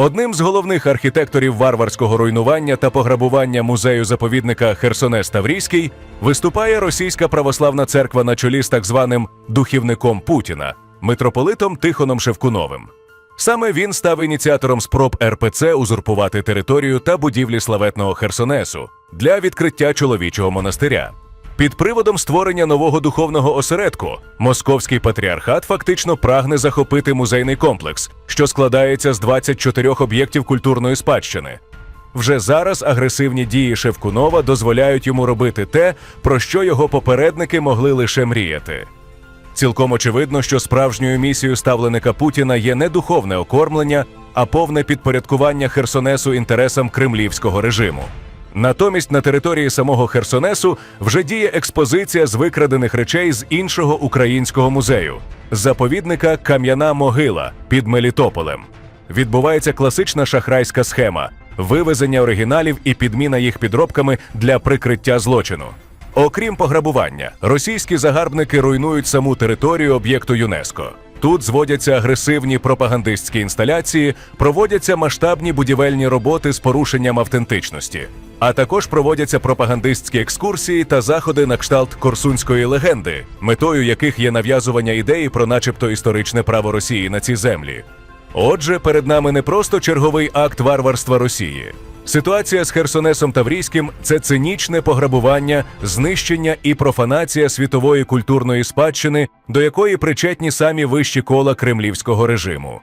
Одним з головних архітекторів варварського руйнування та пограбування музею заповідника Херсонес Таврійський виступає російська православна церква на чолі з так званим духівником Путіна, митрополитом Тихоном Шевкуновим. Саме він став ініціатором спроб РПЦ узурпувати територію та будівлі славетного Херсонесу для відкриття чоловічого монастиря. Під приводом створення нового духовного осередку московський патріархат фактично прагне захопити музейний комплекс, що складається з 24 об'єктів культурної спадщини. Вже зараз агресивні дії Шевкунова дозволяють йому робити те, про що його попередники могли лише мріяти. Цілком очевидно, що справжньою місією ставленика Путіна є не духовне окормлення, а повне підпорядкування Херсонесу інтересам кремлівського режиму. Натомість на території самого Херсонесу вже діє експозиція з викрадених речей з іншого українського музею заповідника Кам'яна могила під Мелітополем. Відбувається класична шахрайська схема вивезення оригіналів і підміна їх підробками для прикриття злочину. Окрім пограбування, російські загарбники руйнують саму територію об'єкту ЮНЕСКО. Тут зводяться агресивні пропагандистські інсталяції, проводяться масштабні будівельні роботи з порушенням автентичності, а також проводяться пропагандистські екскурсії та заходи на кшталт корсунської легенди, метою яких є нав'язування ідеї про, начебто, історичне право Росії на ці землі. Отже, перед нами не просто черговий акт варварства Росії. Ситуація з Херсонесом Таврійським це цинічне пограбування, знищення і профанація світової культурної спадщини, до якої причетні самі вищі кола кремлівського режиму.